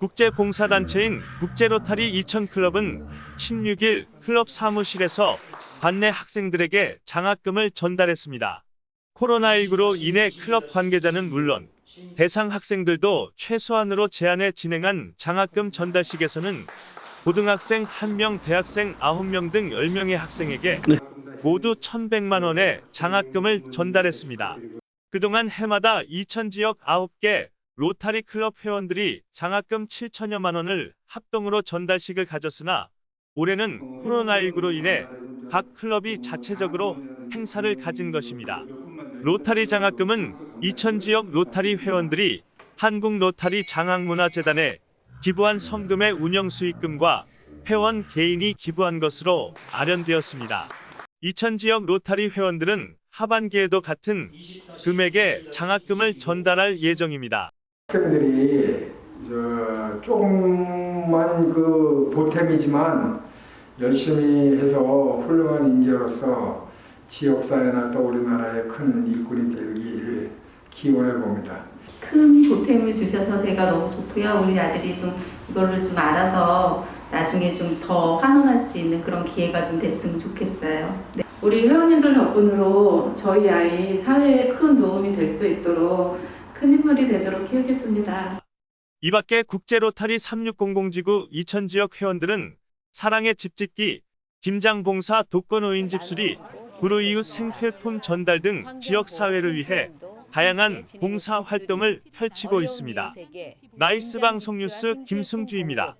국제봉사단체인 국제로타리 이천클럽은 16일 클럽 사무실에서 관내 학생들에게 장학금을 전달했습니다. 코로나19로 인해 클럽 관계자는 물론 대상 학생들도 최소한으로 제한해 진행한 장학금 전달식에서는 고등학생 1명, 대학생 9명 등 10명의 학생에게 모두 1,100만 원의 장학금을 전달했습니다. 그동안 해마다 2,000지역 9개 로타리 클럽 회원들이 장학금 7천여만 원을 합동으로 전달식을 가졌으나 올해는 코로나19로 인해 각 클럽이 자체적으로 행사를 가진 것입니다. 로타리 장학금은 2,000지역 로타리 회원들이 한국 로타리 장학문화재단에 기부한 성금의 운영 수익금과 회원 개인이 기부한 것으로 마련되었습니다. 2,000지역 로타리 회원들은 하반기에도 같은 금액의 장학금을 전달할 예정입니다. 학생들이 저 조금만 그 보탬이지만 열심히 해서 훌륭한 인재로서 지역사회나 또 우리나라의 큰 일꾼이 되기를 기원해 봅니다. 큰 보탬을 주셔서 제가 너무 좋고요. 우리 아들이 좀 이거를 좀 알아서 나중에 좀 더 환원할 수 있는 그런 기회가 좀 됐으면 좋겠어요. 네. 우리 회원님들 덕분으로 저희 아이 사회에 큰 도움이 될 수 있도록 큰 인물이 되도록 키우겠습니다. 이 밖에 국제로타리 3600 지구 2000 지역 회원들은 사랑의 집짓기, 김장봉사 독거노인 집수리, 불우이웃 생필품 전달 등 지역사회를 위해 다양한 봉사 활동을 펼치고 있습니다. 나이스 방송 뉴스 김승주입니다.